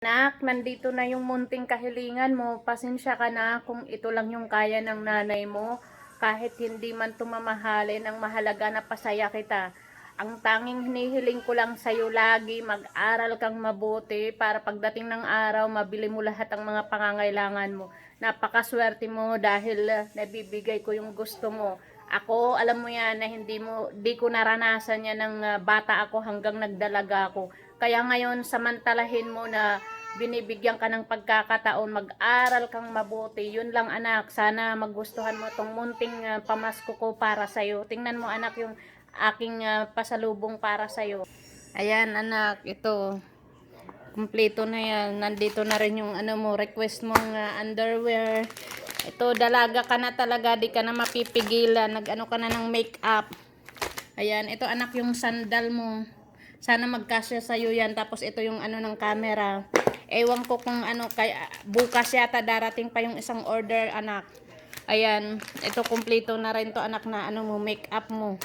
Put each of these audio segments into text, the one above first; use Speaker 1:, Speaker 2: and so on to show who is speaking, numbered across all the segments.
Speaker 1: Anak, nandito na yung munting kahilingan mo. Pasensya ka na kung ito lang yung kaya ng nanay mo. Kahit hindi man tumamahalin, ang mahalaga na pasaya kita. Ang tanging hinihiling ko lang sa'yo lagi, mag-aral kang mabuti para pagdating ng araw, mabili mo lahat ang mga pangangailangan mo. Napakaswerte mo dahil uh, nabibigay ko yung gusto mo. Ako, alam mo yan na hindi mo, di ko naranasan yan ng uh, bata ako hanggang nagdalaga ako. Kaya ngayon, samantalahin mo na binibigyan ka ng pagkakataon, mag-aral kang mabuti. Yun lang anak, sana magustuhan mo tong munting uh, pamasko ko para sa'yo. Tingnan mo anak yung aking uh, pasalubong para sa'yo. Ayan anak, ito. Kumpleto na yan. Nandito na rin yung ano mo, request mong uh, underwear. Ito, dalaga ka na talaga, di ka na mapipigilan. Nag-ano ka na ng makeup. Ayan, ito anak yung sandal mo. Sana magkasya sa'yo yan. Tapos ito yung ano ng camera. Ewan ko kung ano, kaya, bukas yata darating pa yung isang order anak. Ayan, ito kumpleto na rin to anak na ano mo, makeup mo.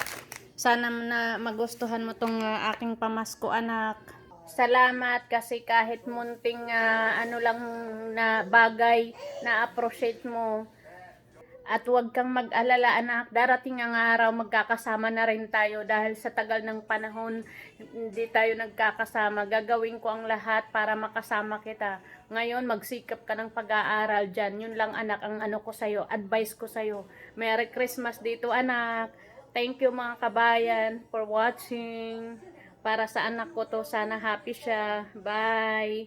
Speaker 1: Sana na magustuhan mo tong uh, aking pamasko anak. Salamat kasi kahit munting ah, ano lang na bagay na appreciate mo. At huwag kang mag-alala anak, darating ang araw magkakasama na rin tayo dahil sa tagal ng panahon hindi tayo nagkakasama. Gagawin ko ang lahat para makasama kita. Ngayon magsikap ka ng pag-aaral dyan. Yun lang anak ang ano ko sa'yo, advice ko sa'yo. Merry Christmas dito anak. Thank you mga kabayan for watching. Para sa anak ko to, sana happy siya. Bye!